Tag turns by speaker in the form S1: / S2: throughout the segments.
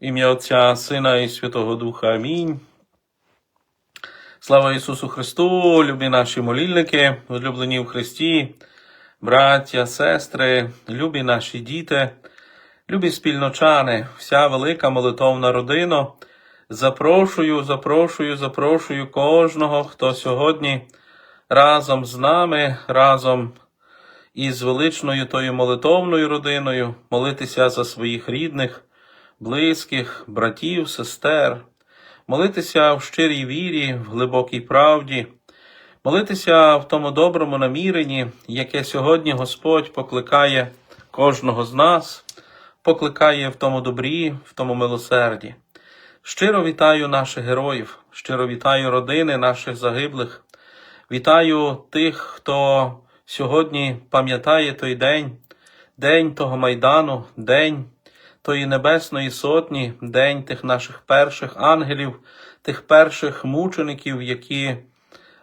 S1: Ім'я Отця, Сина і Святого Духа. Амінь. Слава Ісусу Христу, любі наші молільники, улюблені в Христі, браття, сестри, любі наші діти, любі спільночани, вся велика молитовна родина. Запрошую, запрошую, запрошую кожного, хто сьогодні разом з нами, разом із величною тою молитовною родиною молитися за своїх рідних, близьких, братів, сестер, молитися в щирій вірі, в глибокій правді, молитися в тому доброму наміренні, яке сьогодні Господь покликає кожного з нас, покликає в тому добрі, в тому милосерді. Щиро вітаю наших героїв, щиро вітаю родини наших загиблих. Вітаю тих, хто сьогодні пам'ятає той день, день того майдану, день тої небесної сотні, день тих наших перших ангелів, тих перших мучеників, які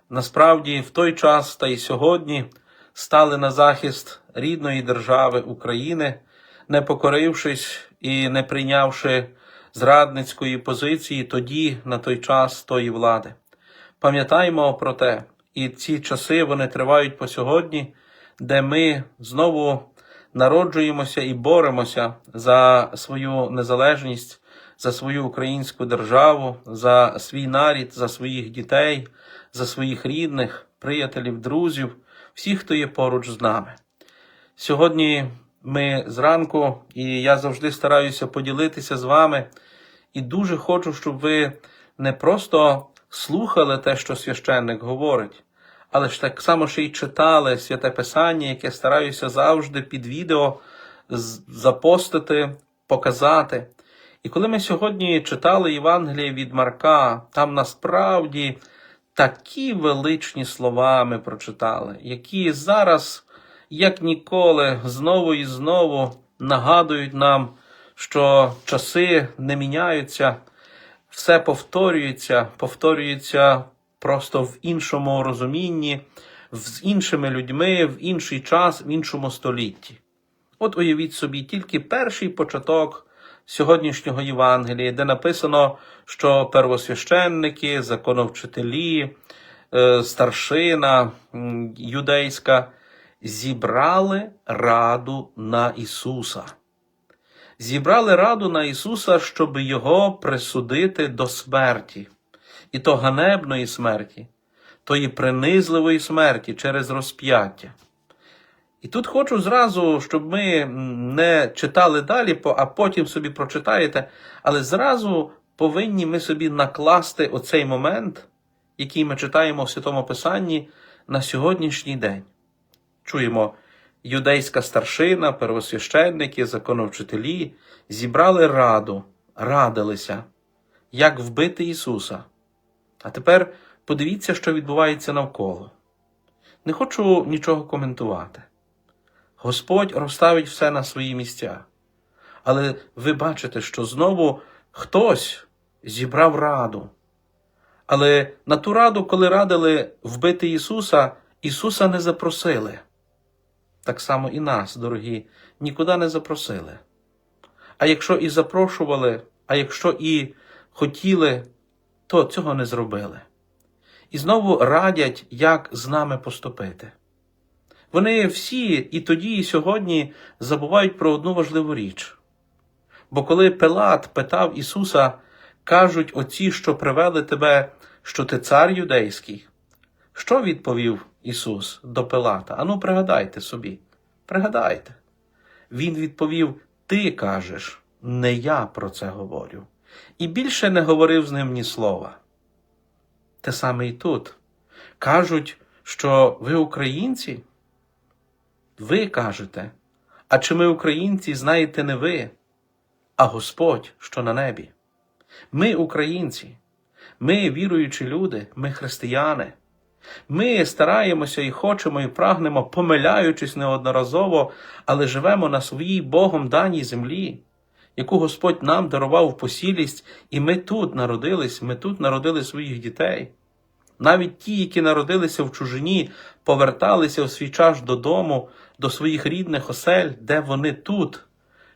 S1: насправді в той час та й сьогодні стали на захист рідної держави України, не покорившись і не прийнявши зрадницької позиції тоді, на той час тої влади. Пам'ятаємо про те, і ці часи вони тривають по сьогодні, де ми знову народжуємося і боремося за свою незалежність, за свою українську державу, за свій нарід, за своїх дітей, за своїх рідних, приятелів, друзів, всіх, хто є поруч з нами. Сьогодні ми зранку, і я завжди стараюся поділитися з вами, і дуже хочу, щоб ви не просто слухали те, що священник говорить, але ж так само ще й читали святе Писання, яке стараюся завжди під відео запостити, показати. І коли ми сьогодні читали Євангеліє від Марка, там насправді такі величні слова ми прочитали, які зараз, як ніколи, знову і знову нагадують нам, що часи не міняються, все повторюється, повторюється просто в іншому розумінні, з іншими людьми, в інший час, в іншому столітті. От уявіть собі тільки перший початок сьогоднішнього Євангелія, де написано, що первосвященники, законовчителі, е, старшина юдейська зібрали раду на Ісуса. Зібрали раду на Ісуса, щоб його присудити до смерті, і то ганебної смерті, тої принизливої смерті через розп'яття. І тут хочу зразу, щоб ми не читали далі, а потім собі прочитаєте, але зразу повинні ми собі накласти оцей момент, який ми читаємо в Святому Писанні на сьогоднішній день. Чуємо, юдейська старшина, первосвященники, законовчителі зібрали раду, радилися, як вбити Ісуса. А тепер подивіться, що відбувається навколо. Не хочу нічого коментувати. Господь розставить все на свої місця. Але ви бачите, що знову хтось зібрав раду. Але на ту раду, коли радили вбити Ісуса, Ісуса не запросили. Так само і нас, дорогі, нікуди не запросили. А якщо і запрошували, а якщо і хотіли, то цього не зробили. І знову радять, як з нами поступити. Вони всі і тоді, і сьогодні забувають про одну важливу річ. Бо коли Пилат питав Ісуса, кажуть оці, що привели тебе, що ти цар юдейський, що відповів Ісус до Пилата? Ану, пригадайте собі, пригадайте. Він відповів: Ти кажеш, не я про це говорю. І більше не говорив з ним ні слова. Те саме і тут. Кажуть, що ви українці? Ви кажете, а чи ми українці, знаєте не ви, а Господь, що на небі. Ми українці, ми віруючі люди, ми християни. Ми стараємося і хочемо, і прагнемо, помиляючись неодноразово, але живемо на своїй Богом даній землі, яку Господь нам дарував в посілість, і ми тут народились, ми тут народили своїх дітей. Навіть ті, які народилися в чужині, поверталися у свій час додому, до своїх рідних осель, де вони тут,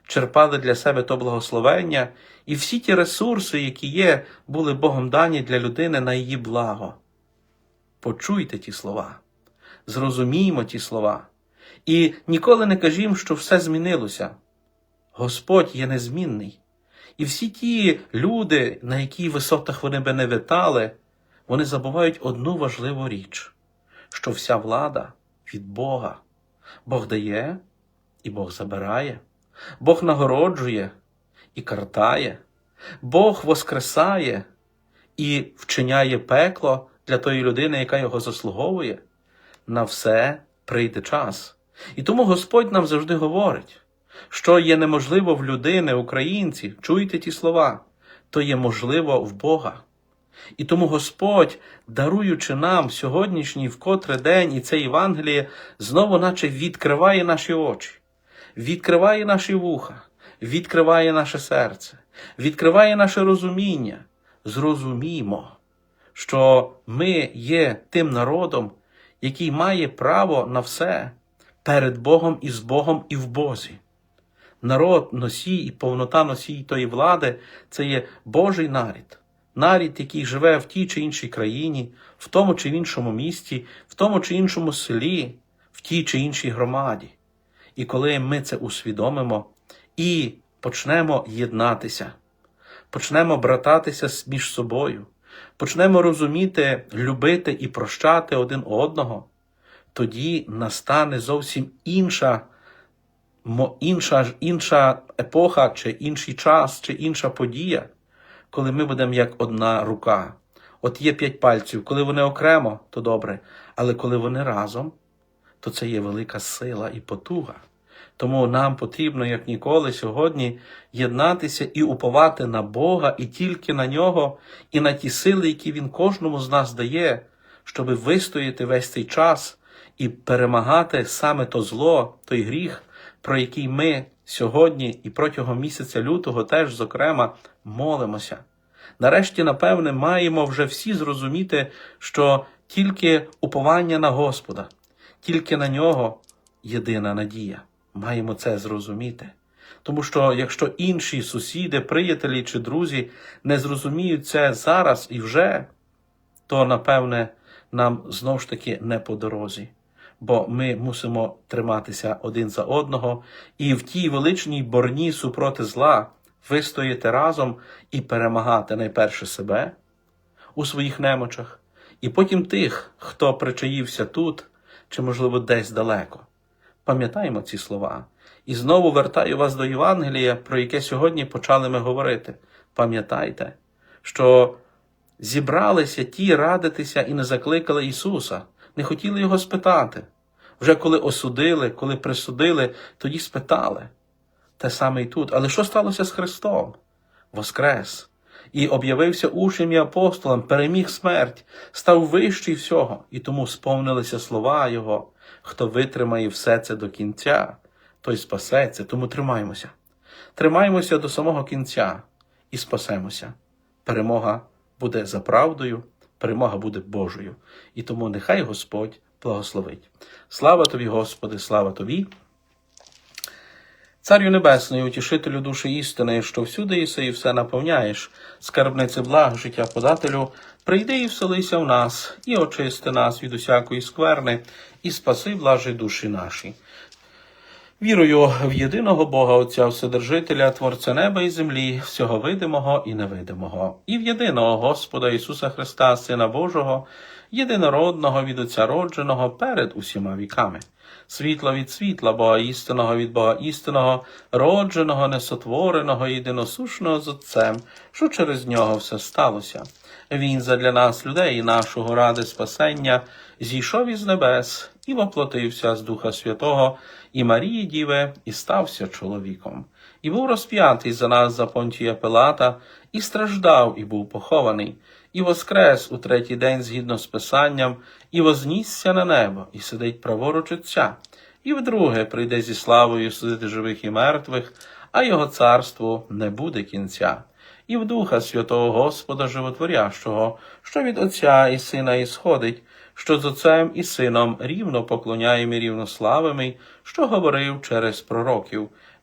S1: черпали для себе то благословення, і всі ті ресурси, які є, були Богом дані для людини на її благо. Почуйте ті слова, зрозуміймо ті слова. І ніколи не кажімо, що все змінилося. Господь є незмінний. І всі ті люди, на якій висотах вони би не витали, вони забувають одну важливу річ, що вся влада від Бога. Бог дає і Бог забирає, Бог нагороджує і картає, Бог воскресає і вчиняє пекло для тої людини, яка його заслуговує. На все прийде час. І тому Господь нам завжди говорить, що є неможливо в людини, українці, чуйте ті слова, то є можливо в Бога. І тому Господь, даруючи нам сьогоднішній вкотре день і це Євангеліє, знову наче відкриває наші очі, відкриває наші вуха, відкриває наше серце, відкриває наше розуміння. Зрозуміємо, що ми є тим народом, який має право на все перед Богом і з Богом і в Бозі. Народ, носій і повнота носій тої влади це є Божий нарід, нарід, який живе в тій чи іншій країні, в тому чи іншому місті, в тому чи іншому селі, в тій чи іншій громаді. І коли ми це усвідомимо і почнемо єднатися, почнемо брататися між собою, почнемо розуміти, любити і прощати один одного, тоді настане зовсім інша, інша, інша епоха, чи інший час, чи інша подія, коли ми будемо як одна рука. От є п'ять пальців, коли вони окремо, то добре, але коли вони разом, то це є велика сила і потуга. Тому нам потрібно, як ніколи, сьогодні єднатися і уповати на Бога, і тільки на нього, і на ті сили, які Він кожному з нас дає, щоб вистояти весь цей час і перемагати саме то зло, той гріх, про який ми сьогодні і протягом місяця лютого теж, зокрема, молимося. Нарешті, напевне, маємо вже всі зрозуміти, що тільки уповання на Господа, тільки на нього єдина надія. Маємо це зрозуміти. Тому що якщо інші сусіди, приятелі чи друзі не зрозуміють це зараз і вже, то напевне нам знов ж таки не по дорозі. Бо ми мусимо триматися один за одного і в тій величній борні супроти зла вистояти разом і перемагати найперше себе у своїх немочах, і потім тих, хто причаївся тут чи, можливо, десь далеко. Пам'ятаємо ці слова. І знову вертаю вас до Євангелія, про яке сьогодні почали ми говорити. Пам'ятайте, що зібралися ті радитися і не закликали Ісуса, не хотіли Його спитати. Вже коли осудили, коли присудили, тоді спитали. Те саме і тут. Але що сталося з Христом? Воскрес. І об'явився учням і апостолам, переміг смерть, став вищий всього, і тому сповнилися слова Його. Хто витримає все це до кінця, той спасеться, тому тримаймося. Тримаймося до самого кінця і спасемося. Перемога буде за правдою, перемога буде Божою. І тому нехай Господь благословить. Слава тобі, Господи, слава тобі. Царю Небесний, утішителю душі істини, що всюди єси і все наповняєш, скарбниці благ, життя подателю, прийди і вселися в нас, і очисти нас від усякої скверни, і спаси блажі душі наші. Вірую в єдиного Бога Отця Вседержителя, Творця неба і землі, всього видимого і невидимого, і в єдиного Господа Ісуса Христа, Сина Божого, єдинородного від Отця родженого перед усіма віками. Світла від світла, Бога істинного від Бога істинного, родженого, несотвореного, єдиносушного з Отцем, що через нього все сталося. Він задля нас, людей, і нашого ради спасення, зійшов із небес і воплотився з Духа Святого і Марії Діви, і стався чоловіком, і був розп'ятий за нас за Понтія Пилата, і страждав, і був похований, і воскрес у третій день згідно з Писанням, і вознісся на небо, і сидить праворуч Отця, і вдруге прийде зі славою судити живих і мертвих, а його царству не буде кінця. І в Духа Святого Господа Животворящого, що від Отця і Сина ісходить, що з Отцем і Сином рівно поклоняємо і рівно що говорив через пророків.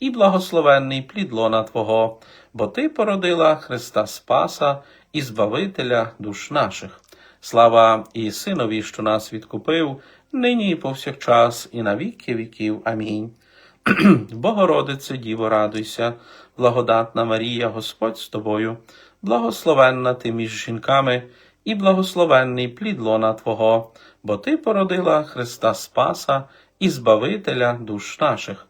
S1: і благословенний плід лона Твого, бо Ти породила Христа Спаса і Збавителя душ наших. Слава і Синові, що нас відкупив, нині і повсякчас, і на віки віків. Амінь. Богородице, Діво, радуйся, благодатна Марія, Господь з тобою, благословенна ти між жінками, і благословенний плід лона Твого, бо Ти породила Христа Спаса і Збавителя душ наших.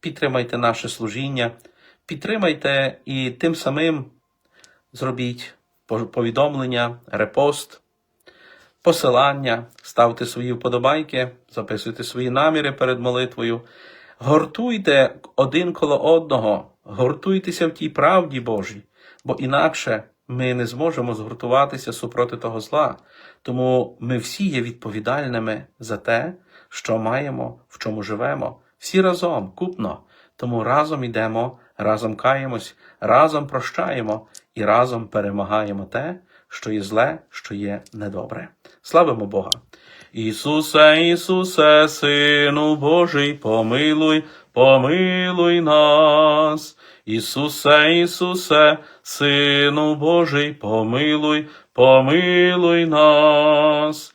S1: підтримайте наше служіння, підтримайте і тим самим зробіть повідомлення, репост, посилання, ставте свої вподобайки, записуйте свої наміри перед молитвою. Гортуйте один коло одного, гуртуйтеся в тій правді Божій, бо інакше ми не зможемо згуртуватися супроти того зла. Тому ми всі є відповідальними за те, що маємо, в чому живемо, всі разом, купно. Тому разом йдемо, разом каємось, разом прощаємо і разом перемагаємо те, що є зле, що є недобре. Славимо Бога! Ісусе, Ісусе, Сину Божий, помилуй, помилуй нас. Ісусе, Ісусе, Сину Божий, помилуй, помилуй нас.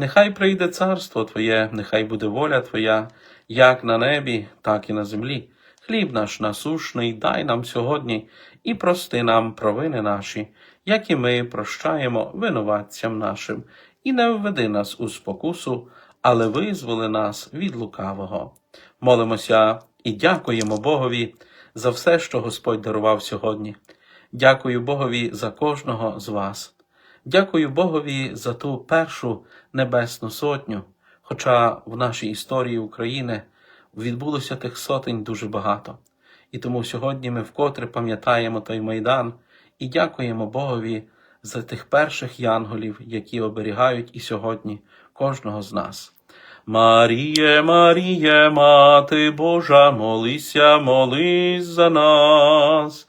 S1: нехай прийде царство Твоє, нехай буде воля Твоя, як на небі, так і на землі. Хліб наш насушний дай нам сьогодні і прости нам провини наші, як і ми прощаємо винуватцям нашим, і не введи нас у спокусу, але визволи нас від лукавого. Молимося і дякуємо Богові за все, що Господь дарував сьогодні. Дякую Богові за кожного з вас. Дякую Богові за ту першу небесну сотню, хоча в нашій історії України відбулося тих сотень дуже багато. І тому сьогодні ми вкотре пам'ятаємо той майдан і дякуємо Богові за тих перших янголів, які оберігають і сьогодні кожного з нас. Маріє, Маріє, Мати Божа, молися, молись за нас.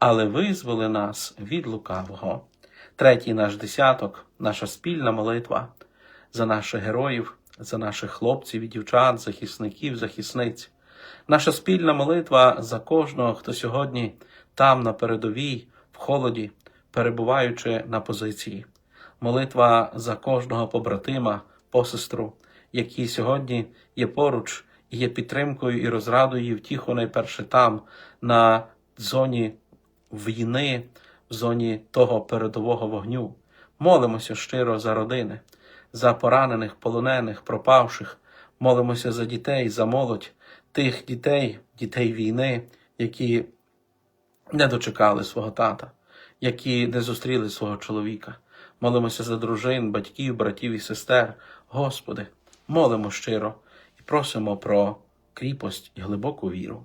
S1: але визволи нас від лукавого. Третій наш десяток, наша спільна молитва за наших героїв, за наших хлопців і дівчат, захисників, захисниць. Наша спільна молитва за кожного, хто сьогодні там на передовій, в холоді, перебуваючи на позиції. Молитва за кожного побратима, посестру, які сьогодні є поруч і є підтримкою і розрадою втіху найперше там, на зоні війни, в зоні того передового вогню. Молимося щиро за родини, за поранених, полонених, пропавших. Молимося за дітей, за молодь, тих дітей, дітей війни, які не дочекали свого тата, які не зустріли свого чоловіка. Молимося за дружин, батьків, братів і сестер. Господи, молимо щиро і просимо про кріпость і глибоку віру.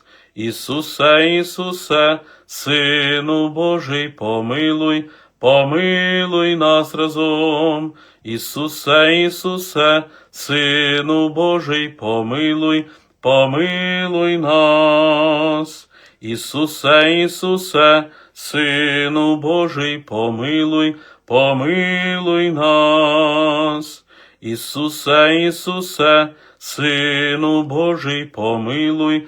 S1: Ісусе, Ісусе, Сину Божий, помилуй, помилуй нас разом. Ісусе, Ісусе, Сину Божий, помилуй, помилуй нас. Ісусе, Ісусе, Сину Божий, помилуй, помилуй нас. Ісусе, Ісусе, Сину Божий, помилуй,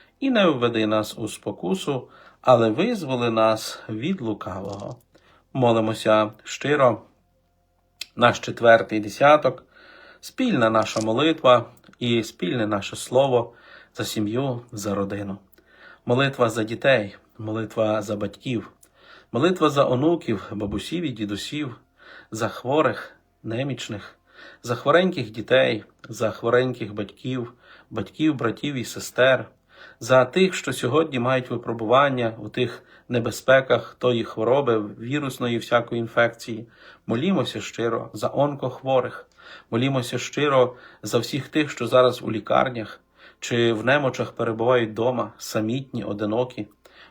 S1: і не введи нас у спокусу, але визволи нас від лукавого. Молимося щиро, наш четвертий десяток, спільна наша молитва і спільне наше слово за сім'ю, за родину. Молитва за дітей, молитва за батьків, молитва за онуків, бабусів і дідусів, за хворих, немічних, за хвореньких дітей, за хвореньких батьків, батьків, братів і сестер, за тих, що сьогодні мають випробування у тих небезпеках тої хвороби, вірусної всякої інфекції. Молімося щиро за онкохворих, молімося щиро за всіх тих, що зараз у лікарнях чи в немочах перебувають вдома, самітні, одинокі.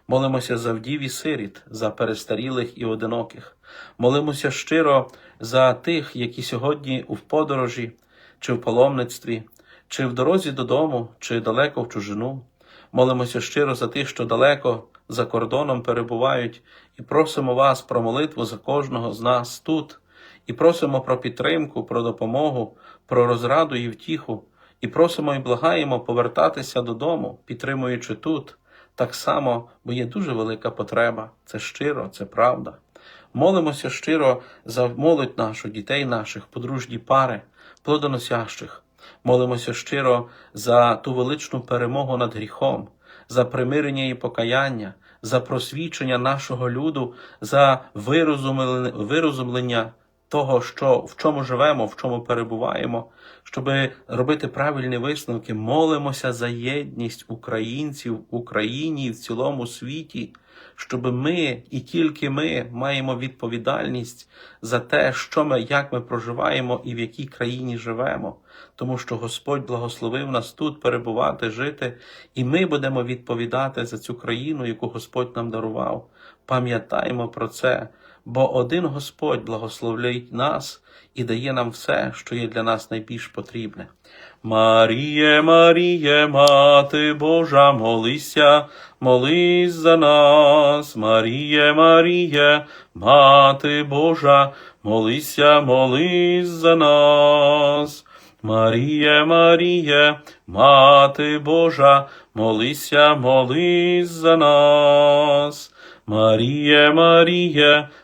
S1: Молимося за вдів і сиріт, за перестарілих і одиноких. Молимося щиро за тих, які сьогодні у подорожі, чи в паломництві, чи в дорозі додому, чи далеко в чужину. Молимося щиро за тих, що далеко за кордоном перебувають, і просимо вас про молитву за кожного з нас тут, і просимо про підтримку, про допомогу, про розраду і втіху, і просимо і благаємо повертатися додому, підтримуючи тут, так само, бо є дуже велика потреба. Це щиро, це правда. Молимося щиро за молодь нашу, дітей наших, подружні пари, плодоносящих. Молимося щиро за ту величну перемогу над гріхом, за примирення і покаяння, за просвічення нашого люду, за вирозумлення, того, що в чому живемо, в чому перебуваємо, щоб робити правильні висновки. Молимося за єдність українців в Україні і в цілому світі, щоб ми і тільки ми маємо відповідальність за те, що ми, як ми проживаємо і в якій країні живемо, тому що Господь благословив нас тут перебувати, жити, і ми будемо відповідати за цю країну, яку Господь нам дарував. Пам'ятаємо про це, бо один Господь благословляє нас і дає нам все, що є для нас найбільш потрібне. Маріє, Маріє, Мати Божа, молися, молись за нас. Маріє, Маріє, Мати Божа, молися, молись за нас. Маріє, Маріє, Мати Божа, молися, молись за нас. Маріє, Маріє,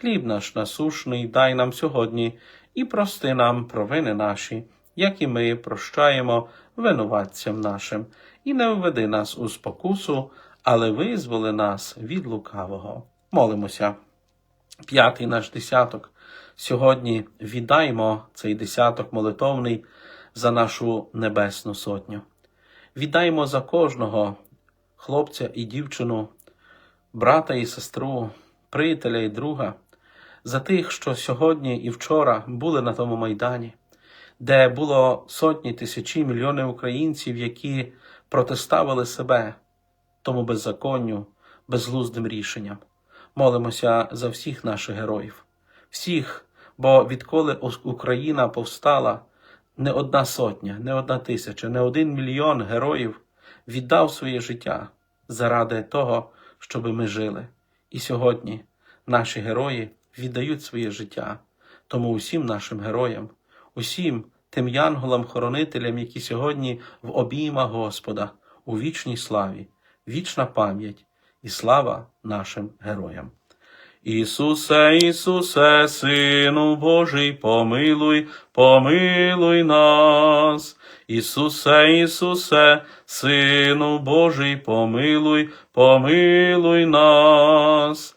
S1: Хліб наш насушний дай нам сьогодні і прости нам провини наші, як і ми прощаємо винуватцям нашим, і не введи нас у спокусу, але визволи нас від лукавого. Молимося. П'ятий наш десяток. Сьогодні віддаймо цей десяток молитовний за нашу небесну сотню. Віддаймо за кожного хлопця і дівчину, брата і сестру, приятеля і друга, за тих, що сьогодні і вчора були на тому майдані, де було сотні, тисячі, мільйони українців, які протиставили себе тому беззаконню, безглуздим рішенням. Молимося за всіх наших героїв, всіх, бо відколи Україна повстала, не одна сотня, не одна тисяча, не один мільйон героїв віддав своє життя заради того, щоб ми жили. І сьогодні наші герої віддають своє життя. Тому усім нашим героям, усім тим янголам-хоронителям, які сьогодні в обіймах Господа у вічній славі, вічна пам'ять і слава нашим героям. Ісусе, Ісусе, Сину Божий, помилуй, помилуй нас. Ісусе, Ісусе, Сину Божий, помилуй, помилуй нас.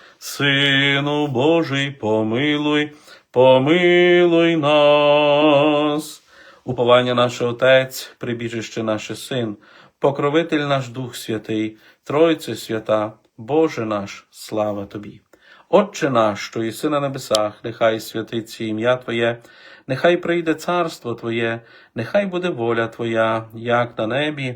S1: Сину Божий, помилуй, помилуй нас. Уповання наше Отець, прибіжище наше Син, покровитель наш Дух Святий, Тройце свята, Боже наш, слава Тобі. Отче наш, що єси на небесах, нехай святиться ім'я Твоє, нехай прийде царство Твоє, нехай буде воля Твоя, як на небі,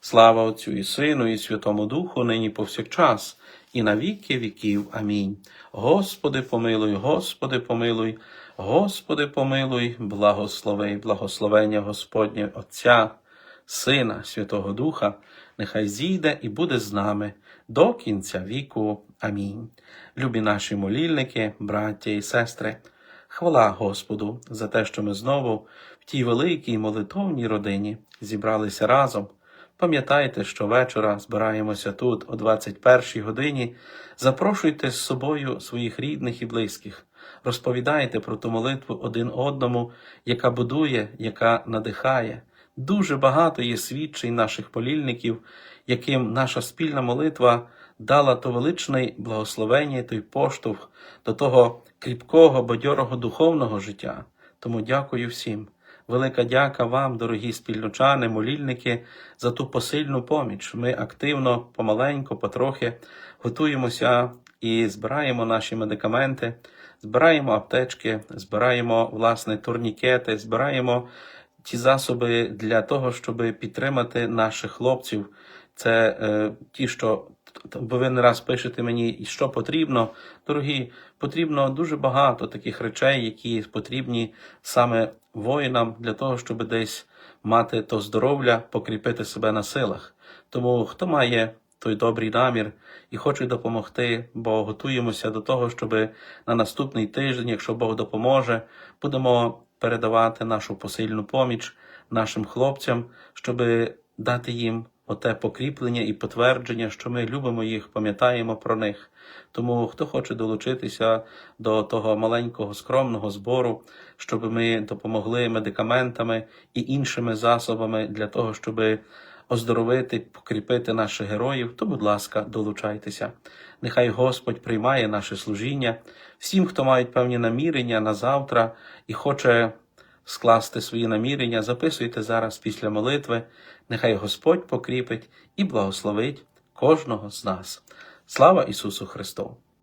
S1: Слава Отцю і Сину, і Святому Духу, нині повсякчас, і на віки віків. Амінь. Господи, помилуй, Господи, помилуй, Господи, помилуй, благослови, благословення Господнє Отця, Сина, Святого Духа, нехай зійде і буде з нами до кінця віку. Амінь. Любі наші молільники, браття і сестри, хвала Господу за те, що ми знову в тій великій молитовній родині зібралися разом. Пам'ятайте, що вечора збираємося тут о 21 годині. Запрошуйте з собою своїх рідних і близьких. Розповідайте про ту молитву один одному, яка будує, яка надихає. Дуже багато є свідчень наших полільників, яким наша спільна молитва дала то величне благословення, той поштовх до того кріпкого, бадьорого духовного життя. Тому дякую всім. Велика дяка вам, дорогі спільночани, молільники, за ту посильну поміч. Ми активно, помаленьку, потрохи готуємося і збираємо наші медикаменти, збираємо аптечки, збираємо власне турнікети, збираємо ті засоби для того, щоб підтримати наших хлопців. Це е, ті, що бо ви не раз пишете мені, що потрібно. Дорогі, потрібно дуже багато таких речей, які потрібні саме воїнам для того, щоб десь мати то здоров'я, покріпити себе на силах. Тому хто має той добрий намір і хоче допомогти, бо готуємося до того, щоб на наступний тиждень, якщо Бог допоможе, будемо передавати нашу посильну поміч нашим хлопцям, щоб дати їм оте покріплення і підтвердження, що ми любимо їх, пам'ятаємо про них. Тому хто хоче долучитися до того маленького скромного збору, щоб ми допомогли медикаментами і іншими засобами для того, щоб оздоровити, покріпити наших героїв, то, будь ласка, долучайтеся. Нехай Господь приймає наше служіння. Всім, хто мають певні намірення на завтра і хоче скласти свої намірення, записуйте зараз після молитви. Нехай Господь покріпить і благословить кожного з нас. Слава Ісусу Христу!